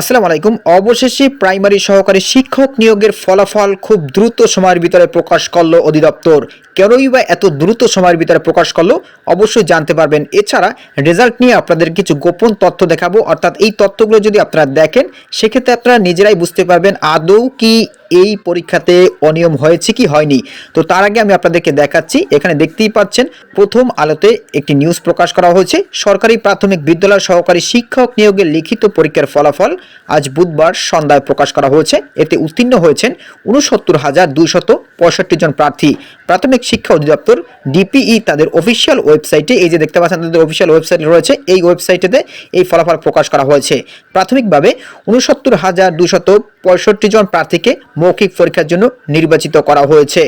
আসসালামু আলাইকুম। অবশেষে প্রাইমারি সহকারী শিক্ষক নিয়োগের ফলাফল খুব দ্রুত সময়ের ভিতরে প্রকাশ করল অধিদপ্তর। কেনই বা এত দ্রুত সময়ের ভিতরে প্রকাশ করল? অবশ্যই জানতে পারবেন। এছাড়া রেজাল্ট নিয়ে আপনাদের কিছু গোপন তথ্য দেখাবো। অর্থাৎ এই তথ্যগুলো যদি আপনারা দেখেন, সেক্ষেত্রে আপনারা নিজেরাই বুঝতে পারবেন আদৌ কি এই পরীক্ষাতে অনিয়ম হয়েছে কি হয়নি? তো তার আগে আমি আপনাদেরকে দেখাচ্ছি। এখানে দেখতেই পাচ্ছেন, প্রথম আলোতে একটি নিউজ প্রকাশ করা হয়েছে। সরকারি প্রাথমিক বিদ্যালয় সহকারী শিক্ষক নিয়োগের লিখিত পরীক্ষার ফলাফল আজ বুধবার সন্ধ্যায় প্রকাশ করা হয়েছে। এতে উত্তীর্ণ হয়েছেন উনসত্তর হাজার দুশত পঁয়ষট্টি জন প্রার্থী। প্রাথমিক শিক্ষা অধিদপ্তর ডিপিই তাদের অফিসিয়াল ওয়েবসাইটে এই যে দেখতে পাচ্ছেন তাদের অফিসিয়াল ওয়েবসাইট রয়েছে, এই ওয়েবসাইটেতে এই ফলাফল প্রকাশ করা হয়েছে। প্রাথমিকভাবে উনসত্তর হাজার দুশত পঁয়ষট্টি জন প্রার্থীকে মৌখিক পরীক্ষার জন্য নির্বাচিত করা হয়েছে।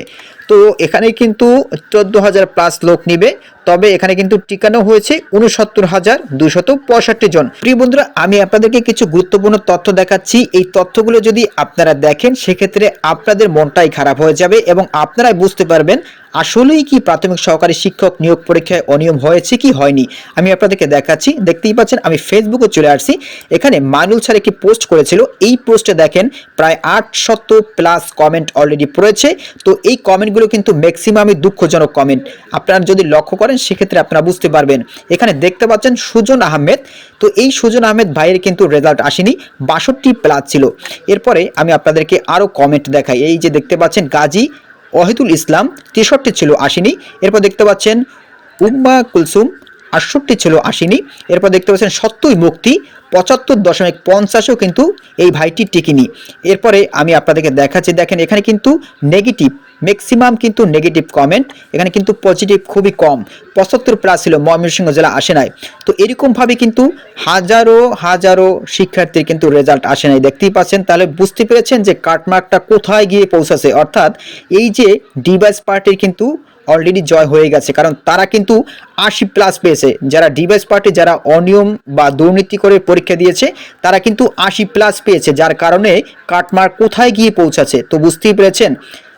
তো এখানে কিন্তু চোদ্দ হাজার প্লাস লোক নিবে। তবে এখানে কিন্তু টিকানো হয়েছে উনসত্তর হাজার দুশত পঁয়ষট্টি জন। প্রিয় বন্ধুরা, আমি আপনাদেরকে কিছু গুরুত্বপূর্ণ তথ্য দেখাচ্ছি। এই তথ্যগুলো যদি আপনারা দেখেন, সেক্ষেত্রে আপনাদের মনটাই খারাপ হয়ে যাবে এবং আপনারাই বুঝতে পারবেন আসলেই কি প্রাথমিক সহকারী শিক্ষক নিয়োগ পরীক্ষায় অনিয়ম হয়েছে কি হয়নি। আমি আপনাদেরকে দেখাচ্ছি। দেখতেই পাচ্ছেন, আমি ফেসবুকে চলে আসছি। এখানে মানুল স্যার একটি পোস্ট করেছিল। এই পোস্টে দেখেন, প্রায় আটশত প্লাস কমেন্ট অলরেডি পড়েছে। তো এই কমেন্টগুলো কিন্তু ম্যাক্সিমামই দুঃখজনক কমেন্ট। আপনারা যদি লক্ষ্য করেন সেক্ষেত্রে আপনারা বুঝতে পারবেন। এখানে দেখতে পাচ্ছেন সুজন আহমেদ। তো এই সুজন আহমেদ ভাইয়ের কিন্তু রেজাল্ট আসেনি, বাষট্টি প্লাস ছিল। এরপরে আমি আপনাদেরকে আরও কমেন্ট দেখাই। এই যে দেখতে পাচ্ছেন গাজী ওয়াহিদুল ইসলাম, তেষট্টি ছিল, আসেনি। এরপর দেখতে পাচ্ছেন উম্মা কুলসুম আটষট্টি ছিল আসেনি এরপর দেখতে পাচ্ছেন সত্যই মুক্তি, পঁচাত্তর দশমিক পঞ্চাশেও কিন্তু এই ভাইটি টিকিনি। এরপরে আমি আপনাদেরকে দেখাচ্ছি, দেখেন এখানে কিন্তু নেগেটিভ ম্যাক্সিমাম কিন্তু নেগেটিভ কমেন্ট এখানে কিন্তু পজিটিভ খুবই কম। পঁচাত্তর প্লাস ছিল, ময়মনসিংহ জেলা আসে নাই। তো এরকমভাবে কিন্তু হাজারো হাজারো শিক্ষার্থীর কিন্তু রেজাল্ট আসে নাই। দেখতেই পাচ্ছেন, তাহলে বুঝতে পেরেছেন যে কাটমার্কটা কোথায় গিয়ে পৌঁছাছে অর্থাৎ এই যে ডিভাইস পার্টির কিন্তু অলরেডি জয় হয়ে গেছে। কারণ তারা কিন্তু আশি প্লাস পেয়েছে। যারা ডিভাইস পার্টি যারা অনিয়ম বা দুর্নীতি করে পরীক্ষা দিয়েছে, তারা কিন্তু আশি প্লাস পেয়েছে। যার কারণে কাটমার্ক কোথায় গিয়ে পৌঁছাচ্ছে? তো বুঝতেই পেরেছেন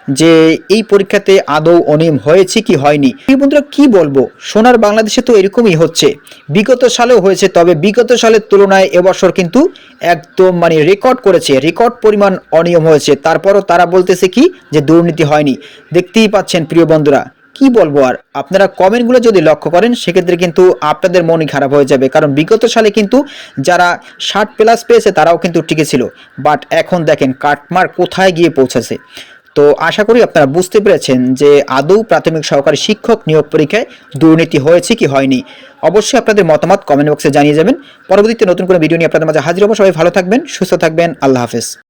যে এই পরীক্ষাতে আদৌ অনিয়ম হয়েছে কি হয়নি। বন্ধুরা, কি বলব? সোনার বাংলাদেশে তো এরকমই হচ্ছে। বিগত সালেও হয়েছে, তবে বিগত সালের তুলনায় এবছর কিন্তু একদম মানে রেকর্ড করেছে। রেকর্ড পরিমাণ অনিয়ম হয়েছে। তারপরও তারা বলতেছে কি? যে দুর্নীতি হয়নি। দেখতেই পাচ্ছেন প্রিয় বন্ধুরা কি বলব আর? আপনারা কমেন্টগুলো যদি লক্ষ্য করেন, সেক্ষেত্রে কিন্তু আপনাদের মনই খারাপ হয়ে যাবে। কারণ বিগত সালে কিন্তু যারা ষাট প্লাস পেয়েছে, তারাও কিন্তু টিকে ছিল। বাট এখন দেখেন, কাটমার কোথায় গিয়ে পৌঁছেছে? তো আশা করি আপনারা বুঝতে পেরেছেন যে আদৌ প্রাথমিক সহকারী শিক্ষক নিয়োগ পরীক্ষায় দুর্নীতি হয়েছে কি হয়নি। অবশ্যই আপনাদের মতামত কমেন্ট বক্সে জানিয়ে যাবেন। পরবর্তীতে নতুন কোনো ভিডিও নিয়ে আপনাদের মাঝে হাজির হব। সবাই ভালো থাকবেন, সুস্থ থাকবেন। আল্লাহ হাফেজ।